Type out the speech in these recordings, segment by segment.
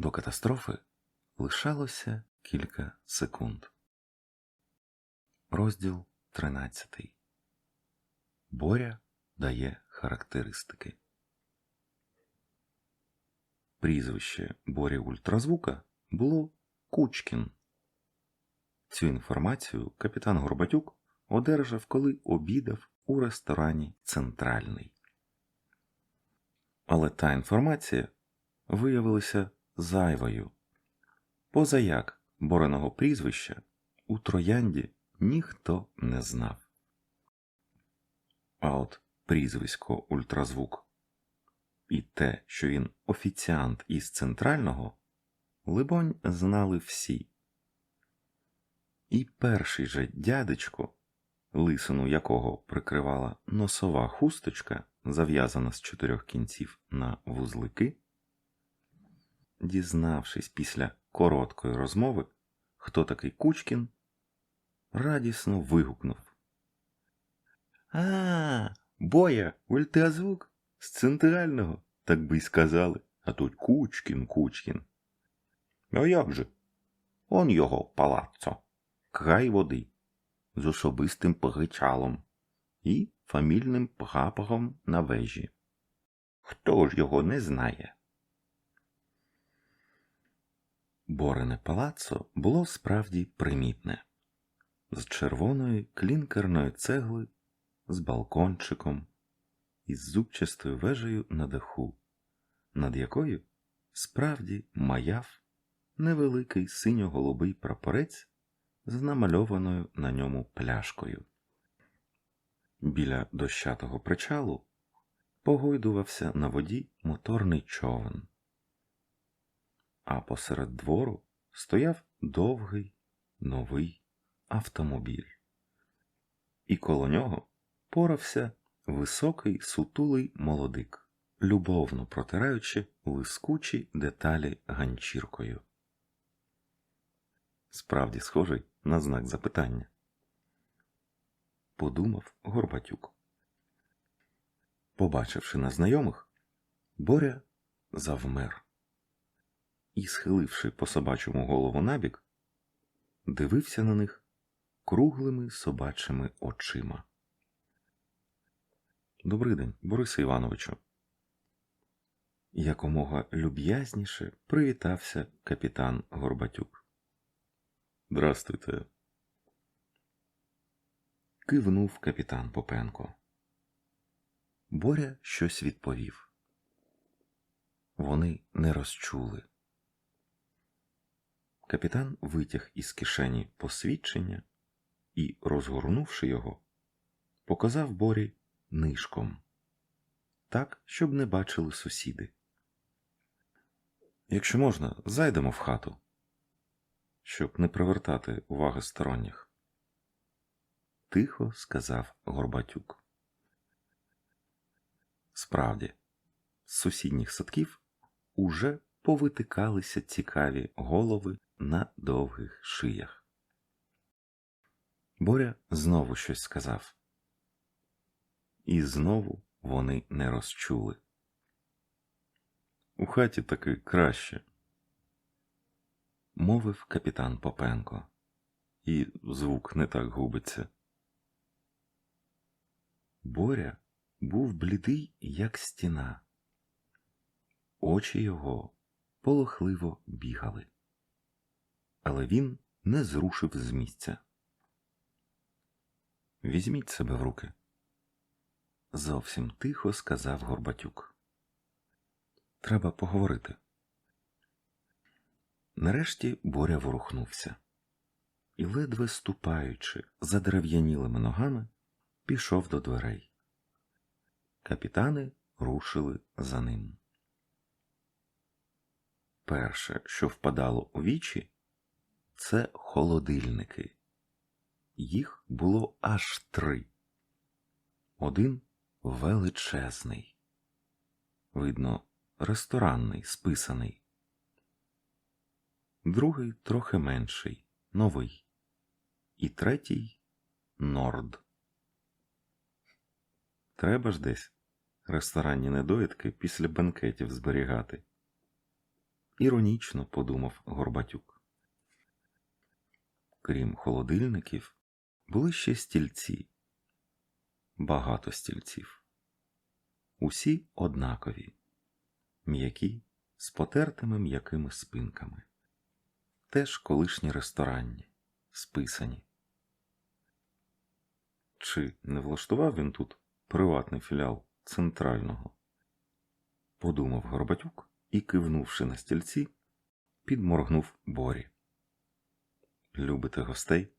До катастрофи лишалося кілька секунд. Розділ 13. Боря дає характеристики. Прізвище Борі Ультразвука було Кучкін. Цю інформацію капітан Горбатюк одержав, коли обідав у ресторані Центральний. Але та інформація виявилася зайвою. Позаяк бореного прізвища у Троянді ніхто не знав. А от прізвисько Ультразвук і те, що він офіціант із центрального, либонь, знали всі. І перший же дядечко, лисину якого прикривала носова хусточка, зав'язана з чотирьох кінців на вузлики, дізнавшись після короткої розмови, хто такий Кучкін, радісно вигукнув. А, боя, ультразвук з центрального, так би й сказали, а тут Кучкін, Кучкін. А як же? Он його палаццо, край води, з особистим причалом і фамільним прапором на вежі. Хто ж його не знає? Борене палаццо було справді примітне, з червоної клінкерної цегли, з балкончиком із зубчастою вежею на даху, над якою справді маяв невеликий синьо-голубий прапорець з намальованою на ньому пляшкою. Біля дощатого причалу погойдувався на воді моторний човен, а посеред двору стояв довгий новий автомобіль, і коло нього порався високий сутулий молодик, любовно протираючи лискучі деталі ганчіркою. Справді схожий на знак запитання. Подумав Горбатюк. Побачивши незнайомих, Боря завмер і, схиливши по собачому голову набік, дивився на них круглими собачими очима. Добрий день, Борисе Івановичу. Якомога люб'язніше привітався капітан Горбатюк. Здрастуйте. Кивнув капітан Попенко. Боря щось відповів. Вони не розчули. Капітан витяг із кишені посвідчення і, розгорнувши його, показав Борі нишком, так, щоб не бачили сусіди. Якщо можна, зайдемо в хату, щоб не привертати уваги сторонніх. Тихо сказав Горбатюк. Справді, з сусідніх садків уже повитикалися цікаві голови на довгих шиях. Боря знову щось сказав. І знову вони не розчули. У хаті таки краще, мовив капітан Попенко, і звук не так губиться. Боря був блідий, як стіна. Очі його полохливо бігали, але він не зрушив з місця. Візьміть себе в руки зовсім тихо сказав Горбатюк. Треба поговорити. Нарешті Боря ворухнувся і, ледве ступаючи за дерев'янілими ногами, пішов до дверей. Капітани рушили за ним. Перше, що впадало у вічі, це холодильники. Їх було аж три. Один величезний. Видно, ресторанний, списаний. Другий трохи менший, новий. І третій норд. Треба ж десь ресторанні недоїдки після бенкетів зберігати. іронічно подумав Горбатюк. Крім холодильників, були ще стільці. Багато стільців. Усі однакові, м'які, з потертими м'якими спинками. Теж колишні ресторанні, списані. Чи не влаштував він тут приватний філіал центрального? Подумав Горбатюк і, кивнувши на стільці, підморгнув Борі. Любите гостей?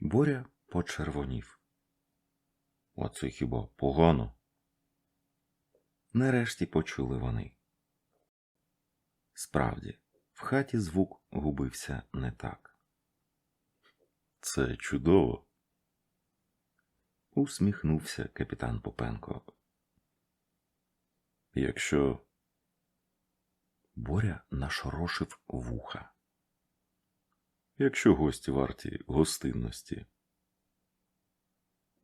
Боря почервонів. А це хіба погано? Нарешті почули вони. Справді, в хаті звук губився не так. Це чудово. Усміхнувся капітан Попенко. Якщо Боря нашорошив вуха. Якщо гості варті гостинності.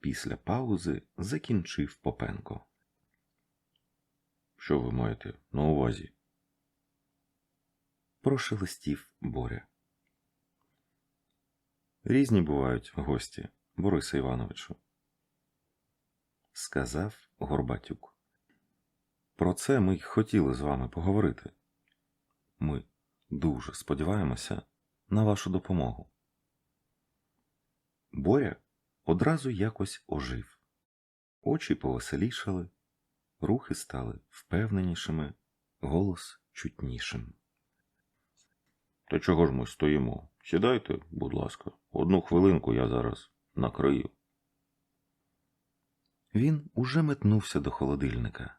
Після паузи закінчив Попенко. Що ви маєте на увазі? Прошелестів Боря. Різні бувають гості, Борисе Івановичу, сказав Горбатюк. Про це ми й хотіли з вами поговорити. Ми дуже сподіваємося на вашу допомогу. Боря одразу якось ожив, очі повеселішали, рухи стали впевненішими, голос чутнішим. Та чого ж ми стоїмо? Сідайте, будь ласка, одну хвилинку я зараз накрию. Він уже метнувся до холодильника,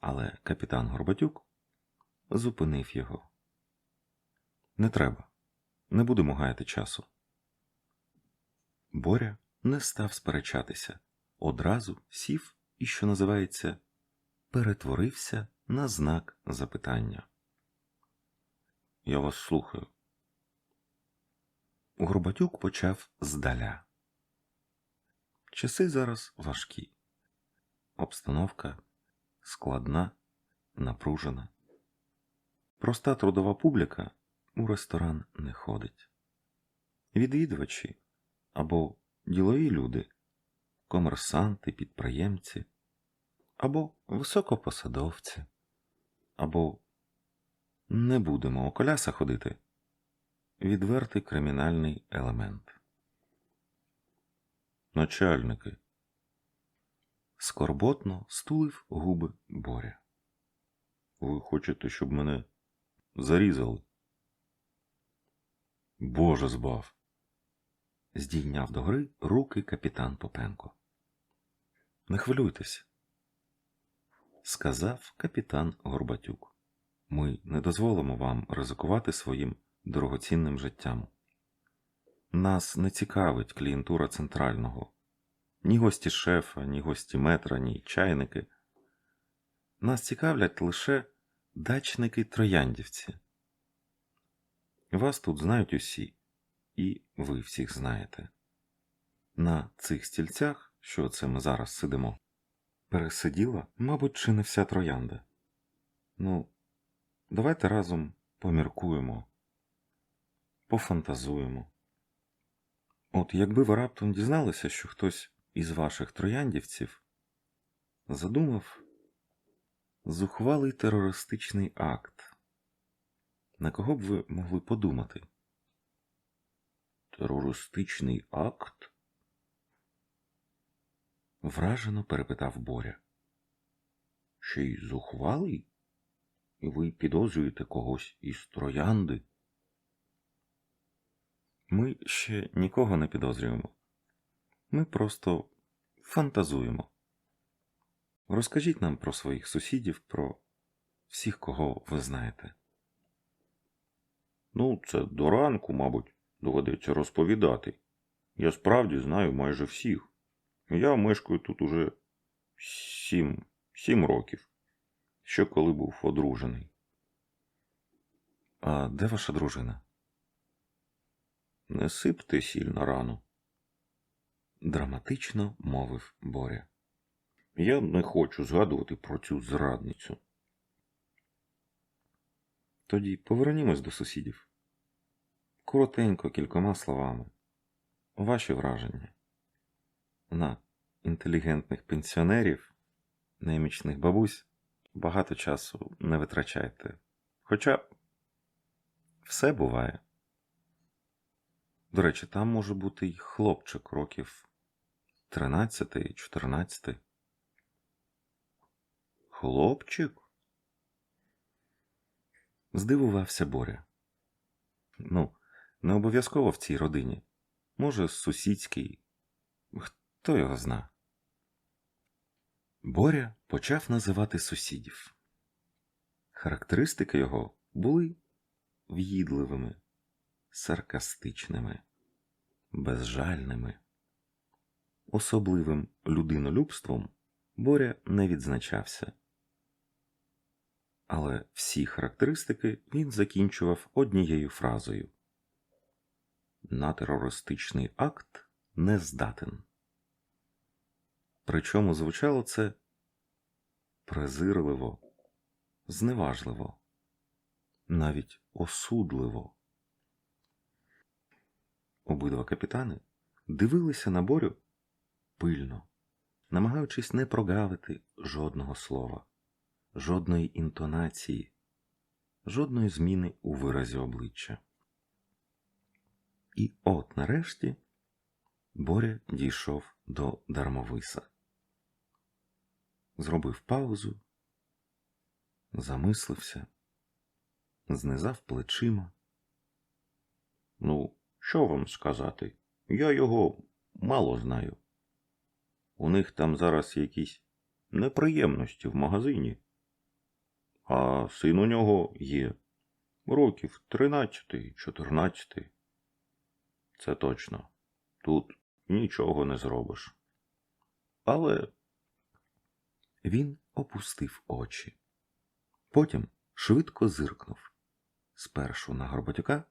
але капітан Горбатюк зупинив його. Не треба, не будемо гаяти часу. Боря не став сперечатися, одразу сів і, що називається, перетворився на знак запитання. Я вас слухаю. Горбатюк почав здаля. Часи зараз важкі. Обстановка складна, напружена. Проста трудова публіка у ресторан не ходить. Відвідувачі або ділові люди, комерсанти, підприємці, або високопосадовці, або не будемо у коляса ходити. Відвертий кримінальний елемент. Начальники. Скорботно стулив губи Боря. Ви хочете, щоб мене зарізали? Боже збав. Здійняв догори руки капітан Попенко. Не хвилюйтесь, сказав капітан Горбатюк. Ми не дозволимо вам ризикувати своїм дорогоцінним життям. Нас не цікавить клієнтура центрального, ні гості шефа, ні гості метра, ні чайники. Нас цікавлять лише дачники трояндівці. Вас тут знають усі, і ви всіх знаєте. На цих стільцях, що це ми зараз сидимо, пересиділа, мабуть, чи не вся троянда. Ну, давайте разом поміркуємо, пофантазуємо. От якби ви раптом дізналися, що хтось із ваших трояндівців задумав зухвалий терористичний акт, на кого б ви могли подумати? Терористичний акт? Вражено перепитав Боря. Ще й зухвалий? І ви підозрюєте когось із троянди? Ми ще нікого не підозрюємо. Ми просто фантазуємо. Розкажіть нам про своїх сусідів, про всіх, кого ви знаєте. Ну, це до ранку, мабуть, доведеться розповідати. Я справді знаю майже всіх. Я мешкаю тут уже сім, сім років, ще коли був одружений. А де ваша дружина? Не сипте сіль на рану, драматично мовив Боря. Я не хочу згадувати про цю зрадницю. Тоді повернімось до сусідів. Коротенько, кількома словами. Ваші враження на інтелігентних пенсіонерів, немічних бабусь багато часу не витрачайте. Хоча все буває. До речі, там може бути й хлопчик років 13-14. Хлопчик? Здивувався Боря. Ну, не обов'язково в цій родині. Може, сусідський. Хто його зна? Боря почав називати сусідів. Характеристики його були в'їдливими, саркастичними, безжальними. Особливим людинолюбством Боря не відзначався. Але всі характеристики він закінчував однією фразою на терористичний акт не здатен. Причому звучало це презирливо, зневажливо, навіть осудливо. Обидва капітани дивилися на борю пильно, намагаючись не прогавити жодного слова, жодної інтонації, жодної зміни у виразі обличчя. І от нарешті Боря дійшов до дармовиса. Зробив паузу, замислився, знизав плечима. Ну, що вам сказати? Я його мало знаю. У них там зараз якісь неприємності в магазині, а син у нього є років тринадцятий, чотирнадцятий. Це точно. Тут нічого не зробиш. Але він опустив очі. Потім швидко зиркнув спершу на Горбатюка,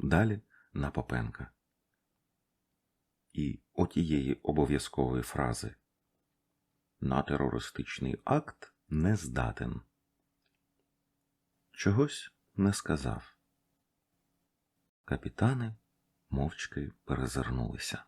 далі на Попенка. І отієї обов'язкової фрази на терористичний акт не здатен. Чогось не сказав. Капітани мовчки перезирнулися.